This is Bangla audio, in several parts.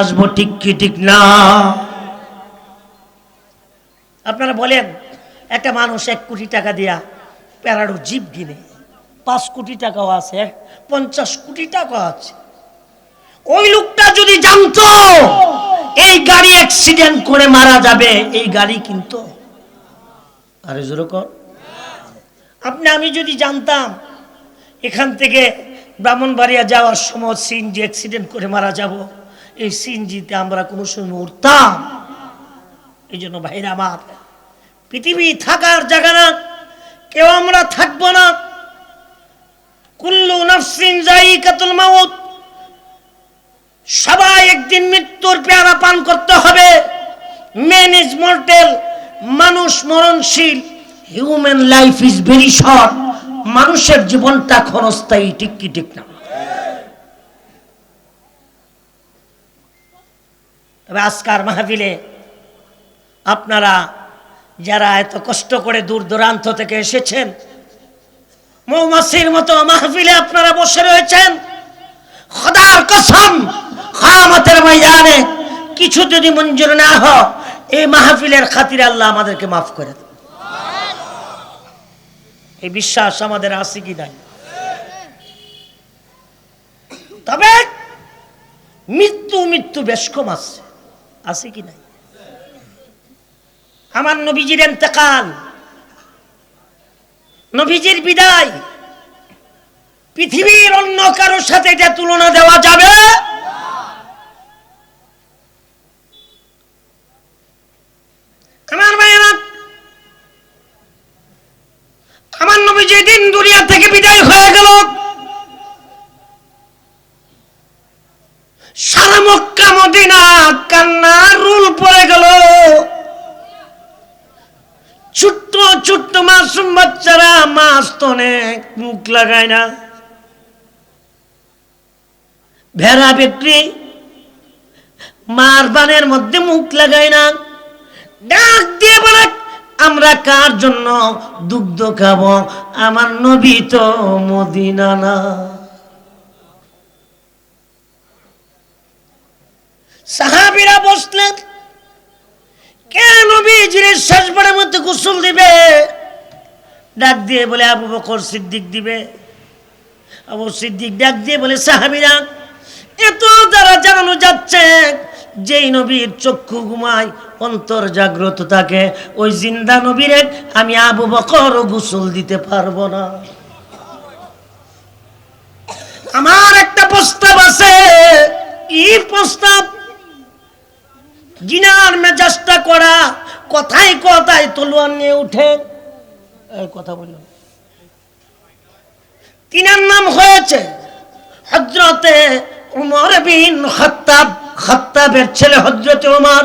আসব ঠিক কি ঠিক না? আপনারা বলেন, একটা মানুষ এক কোটি টাকা দিয়া প্যারাডো জিপ কিনে, পাঁচ কোটি টাকাও আছে, পঞ্চাশ কোটি টাকা আছে। ওই লোকটা যদি জানতো, এই গাড়ি অ্যাক্সিডেন্ট করে মারা যাবে, এই গাড়ি কিন্তু। আরে জোর কর। আপনি, আমি যদি জানতাম, এখান থেকে ব্রাহ্মণবাড়িয়া যাওয়ার সময় সিন যে অ্যাক্সিডেন্ট করে মারা যাব এই সিনজিতে আমরা কোনো সময় উঠতাম। এই জন্য ভাইরা আমার, পৃথিবী থাকার জায়গা না, কেউ আমরা থাকব না। কুল্লু নাফসিন জাইকাতুল মাউত, সবাই একদিন মৃত্যুর পেয়ারা পান করতে হবে। মেন ইজ মর্টেল মানুষ মরণশীল human life is very short মানুষের জীবনটা ক্ষণস্থায়ী, ঠিক কি না? তবে আজকার মাহফিলে আপনারা যারা এত কষ্ট করে দূর দূরান্ত থেকে এসেছেন, মৌমাছির মতো মাহফিলে আপনারা বসে রয়েছেন, খোদার কসম খামাতের ময়দানে কিছু যদি মঞ্জুর না হ এই মাহফিলের খাতিরে আল্লাহ আমাদেরকে মাফ করে এই বিশ্বাস আমাদের আছে কি নাই? তবে মৃত্যু মৃত্যু বেশ কম আছে। আছে কি নাই? আমার নবীজির এতেকাল, নবীজির বিদায়, পৃথিবীর অন্য কারোর সাথে এটা তুলনা দেওয়া যাবে? আমার ভাইয়েরা, আমার নবী যেদিন দুনিয়া থেকে বিদায় হয়ে গেল সারা মক্কা মদিনা কান্নার রুল পড়ে গেল ছোট্ট ছোট্ট মাসুম বাচ্চারা মাছ তনে মুখ লাগায় না। ভেড়া বিক্রি মার বানের মধ্যে মুখ লাগায় না। ডাক দিয়ে বলে, আমরা কার জন্য দুগ্ধ খাব? আমার নবী তো মদিনা না। সাহাবিরা বসলেন কেন বীজরে শেষবারের মধ্যে গোসল দিবে? ডাক দিয়ে বলে আবু বকর সিদ্দিক দিবে। আবু সিদ্দিক ডাক দিয়ে বলে, সাহাবিরা, এত দ্বারা জানানো যাচ্ছে যেই নবীর চক্ষু ঘুমায়, অন্তর জাগ্রত থাকে, ওই জিন্দা নবীর আমি আবু বকর গোসল দিতে পারব না। আমার একটা প্রস্তাব আছে। কি প্রস্তাব? জিনার মেজাজটা করা কথাই কথাই তলোয়ার নিয়ে উঠে। কথা বললাম তিনার নাম হয়েছে হজরতে উমর বিন খত্তাব, খত্তাবের ছেলে হজরতে উমর।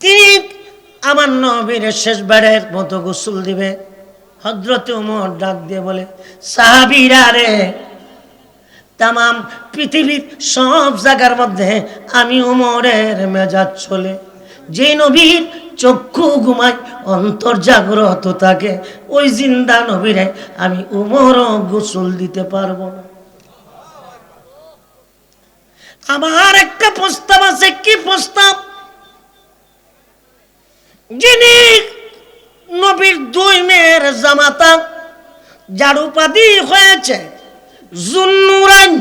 তিনি আমার নবীর শেষবারের মতো গোসল দিবে। হজরতে উমর ডাক দিয়ে বলে, সাহাবিরা রে তাম পৃথিবীর সব জায়গার মধ্যে আমি উমরের মেজাজ চলে। যে নবীর চক্ষু ঘুমায় অন্তর জাগ্রত থাকে। ওই জিন্দা নবীরে আমি উমরও গোসল দিতে পারব না। আমার একটা প্রস্তাব আছে, কি প্রস্তাব? যিনি নবীর দুই মেয়ের জামাতা জারুপাদি হয়েছে জুন্নুরান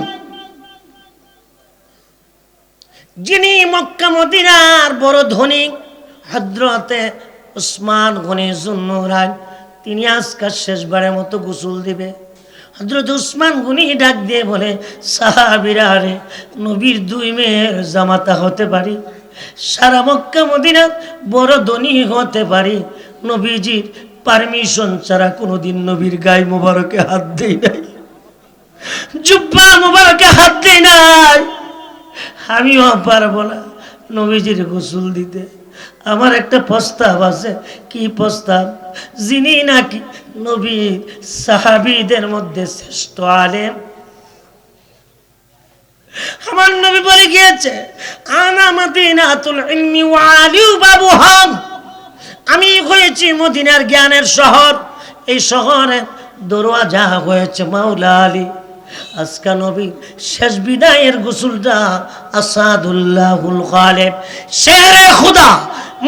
যিনি মক্কা মদিনার বড় ধনী হজরতে উসমান গনি জুন্নুরান তিনি আজকাল শেষবারের মতো গোসল দিবে। হজরত উসমান গুনি ডাক দিয়ে বলে, সাহাবিরা নবীর দুই মেয়ের জামাতা হতে পারি, সারা মক্কা মদিনার বড় ধনী হতে পারি। নবীজির পারমিশন ছাড়া কোনোদিন নবীর গায়ে মোবারকে হাত দেই নাই। জুব্বা মোবারকে হাত দেই নাই। আমিও পারব না। নবীজির গোসল দিতে। আমার একটা প্রস্তাব আছে। কি প্রস্তাব? যিনি নাকি নবীর সাহাবিদের মধ্যে শ্রেষ্ঠ আলেম। আমার নবী বলে গিয়েছে আমি হয়েছি মদিনার জ্ঞানের শহর। এই শহরে দরওয়াজা হয়েছে মাওলা আলী। আজকা নবী শেষ বিদায়ের গোসলটা আসাদুল্লাহুল খালেব শেরে খুদা,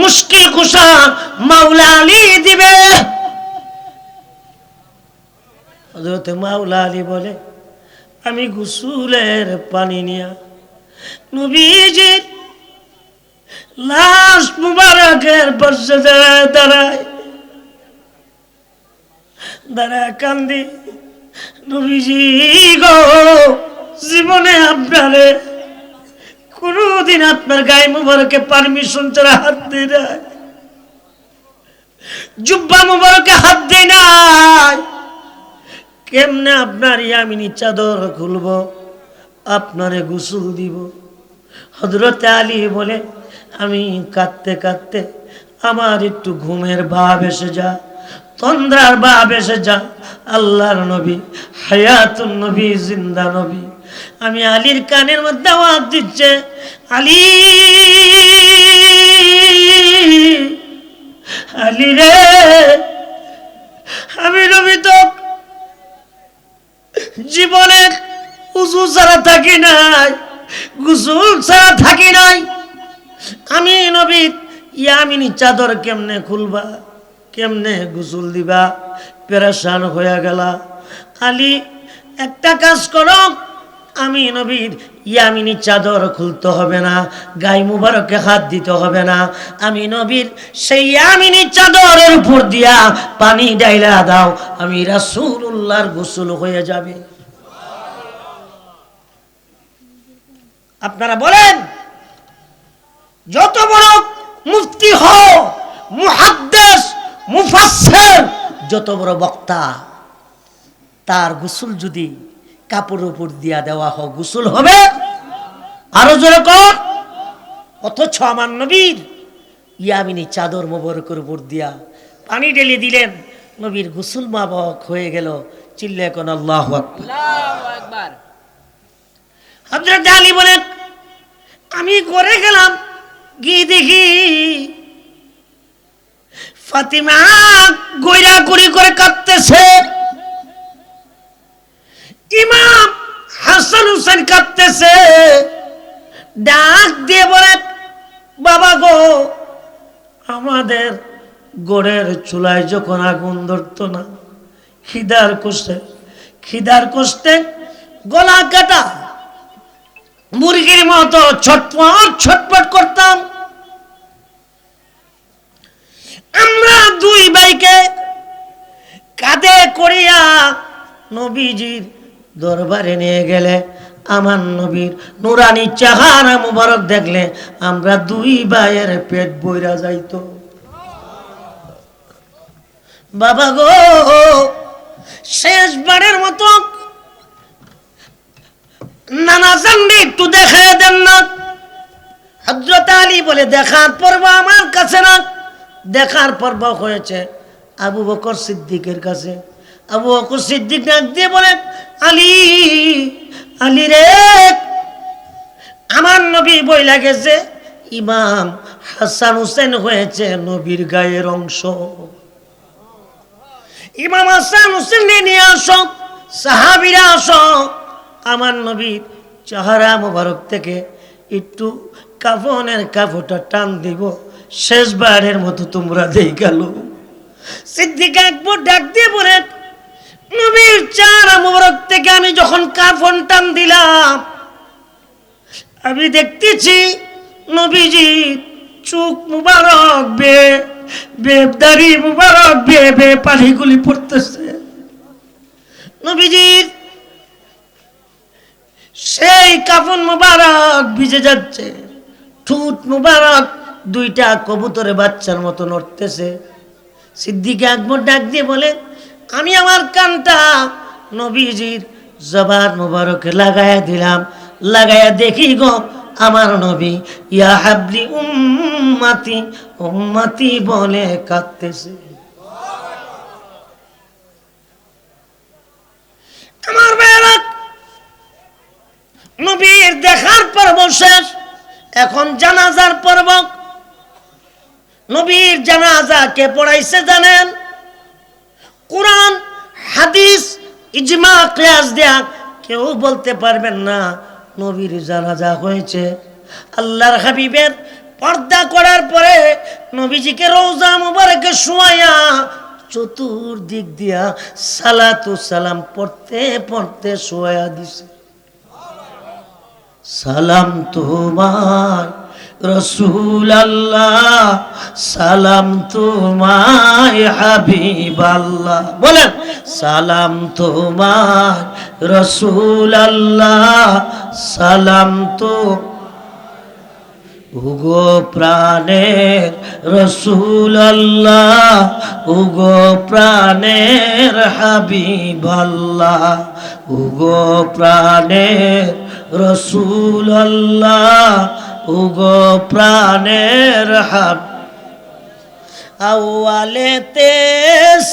মুশকিল কুশা মাওলা আলী দিবে। হজরতে মাওলা আলী বলে, আমি গুসুলের পানি নিয়া নবীজির লাশ মুবারকের পাশে দাঁড়ায় দাঁড়ায় কান্দি। গো, জীবনে আপনারে কোনোদিন আপনার গায়ে মুবারকে পারমিশন ছাড়া হাত দিয়ে নাই। জুব্বা মুবারকে হাত দেয় নাই। কেমনে আপনার ইয়ামিনী চাদর খুলব, আপনারে গোসল দিব। হজরত আলী বলে, আমি কাঁদতে কাঁদতে আমার একটু ঘুমের ভাব এসে যা তন্দ্রার ভাব এসে যা আল্লাহর নবী, হায়াতুন নবী, জিন্দা নবী। আমি আলীর কানের মধ্যে আওয়াজ দিচ্ছে, আলী আলী রে, আমি নবী তো জীবনে উজু ছাড়া থাকি নাই, গুসুল ছাড়া থাকি নাই। আমি নবী, ইয়ামিনী চাদর কেমনে খুলবা? কেমনে গুসুল দিবা? পেরেশান হয়ে গেলা। আলী একটা কাজ করো, আমি নবীর ইয়ামিনী চাদর খুলতে হবে না গাই মুবারকে হাত দিতে হবে না। আমি নবীর সেই ইয়ামিনী চাদরের উপর দিয়া পানি ডাইলা দাও, আমি রাসূলুল্লাহর গোসল হয়ে যাবে। আপনারা বলেন, যত বড় মুফতি হও, মুহাদ্দেস মুফাসসির। যত বড় বক্তা তার গোসল যদি কাপড় উপর দিয়া দেওয়া হোক গোসল হবে? আরও জোরে কর। অথচ আমার নবীর ইয়ামিনী চাদর মোবরকের উপর দিয়া পানি ঢেলে দিলেন। নবীর গোসল মাবক হয়ে গেল। চিল্লে এখন আল্লাহ আকবার। হজরত আলী বলেন আমি করে গেলাম গিয়ে দেখি ফাতিমা গইরা গুড়ি করে কাঁদতেছে। ইমাম হাসান হুসেন কাঁদতেছে। ডাক দিয়ে বলে, বাবা গো, আমাদের গোড়ের চুলায় যখন আগুন ধরতো না, খিদার কষ্টে খিদার কষ্টে গলা কাটা, মুরগির মতো ছটপট ছটপট করতাম আমরা দুই ভাইকে কাঁধে করিয়া নবীজির দরবারে নিয়ে গেলে, আমার নবীর নুরানি চাহারা মুবারক দেখলে আমরা দুই ভাইয়ের পেট বইরা যাইতো। বাবা গো, শেষবারের মতো নানা জানবি একটু দেখে দেন না। হজরত আলী বলে, দেখার পর্ব আমার কাছে না। দেখার পর্ব হয়েছে আবু বকর সিদ্দিকের কাছে। আবু বকর সিদ্দিক ডাক দিয়ে বলে আলী আলী রে, আমার নবী বই লাগেছে ইমাম হাসান হুসেন হয়েছে নবীর গায়ের অংশ। ইমাম হাসান হুসেন নিয়ে আসো, সাহাবিরা আসো, আমার নবীর চেহারা মোবারক থেকে একটু কাফনের কাপড়টা টান দিব, শেষবারের মতো তোমরা দেই গেল। সিদ্দিক একবার ডাক দিয়ে বলে নবীর চেহারা মোবারক থেকে আমি যখন কাফন টান দিলাম, আমি দেখতেছি নবীজি চোখ মুবারক বে বেদারি মুবারক বে বে পানিগুলি পড়তেছে। নবীজির সেই কাফন মুবারক ভিজে যাচ্ছে, ঠুট মুবারক দুইটা কবুতরে বাচ্চার মতো নড়তেছে। সিদ্দিকে আকবর ডাক দিয়ে বলে আমি আমার কানটা নবীজির জবার মুবারকে লাগায়া দিলাম। লাগায়া দেখি গো, আমার নবী, ইয়া হাবলি উম্মাতি উম্মাতি বলে কাঁদতেছে। আমার বেড়া নবীর দেখার পর্ব শেষ, এখন জানাজার পর্ব। নবীর জানাজা কে পড়াইছে জানেন? কোরআন, হাদিস, ইজমা কিয়াস দেয়া কেউ বলতে পারবেন না, নবীর জানাজা হয়েছে। আল্লাহর হাবিবের পর্দা করার পরে নবীজিকে রোজা মুবারকে শোয়া চতুর্দিক দিয়া সালাতু সালাম পড়তে পড়তে শোয়া দিছে। সালাম তোমায় রসুল আল্লাহ সালাম তোমায় হাবিব আল্লাহ বলেন, সালাম তোমায় রসুল আল্লাহ সালাম তো উগো প্রাণের রসুল আল্লাহ উগো প্রাণের হাবিব আল্লাহ উগো প্রাণের রসুল আল্লাহ উগো প্রাণের হাব আওয়ালেতে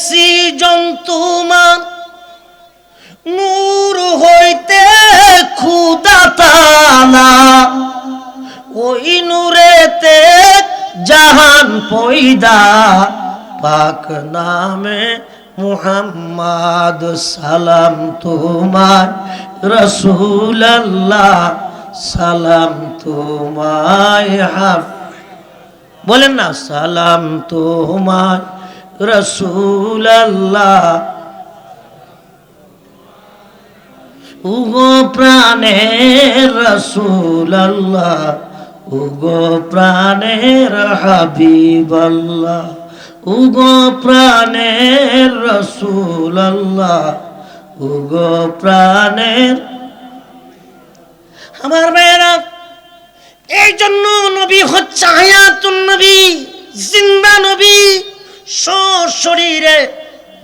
সৃজন তোমার নূর হইতে খুদা তালা। ওই নূরেতে জাহান পয়দা, পাক নামে মুহাম্মদ সালাম তোমার রসুল আল্লাহ সালাম তোমায় হাফ বলেন না, সালাম তোমায় রসুল আল্লাহ। উগো প্রাণের রসুল আল্লাহ, উগো প্রাণের হাবিব আল্লাহ, উগো প্রাণের রসুল আল্লাহ, উগো প্রাণের আমার মেয়েরা এই জন্য নবী হচ্ছে হায়াতুন নবী জিন্দা নবী শরীরে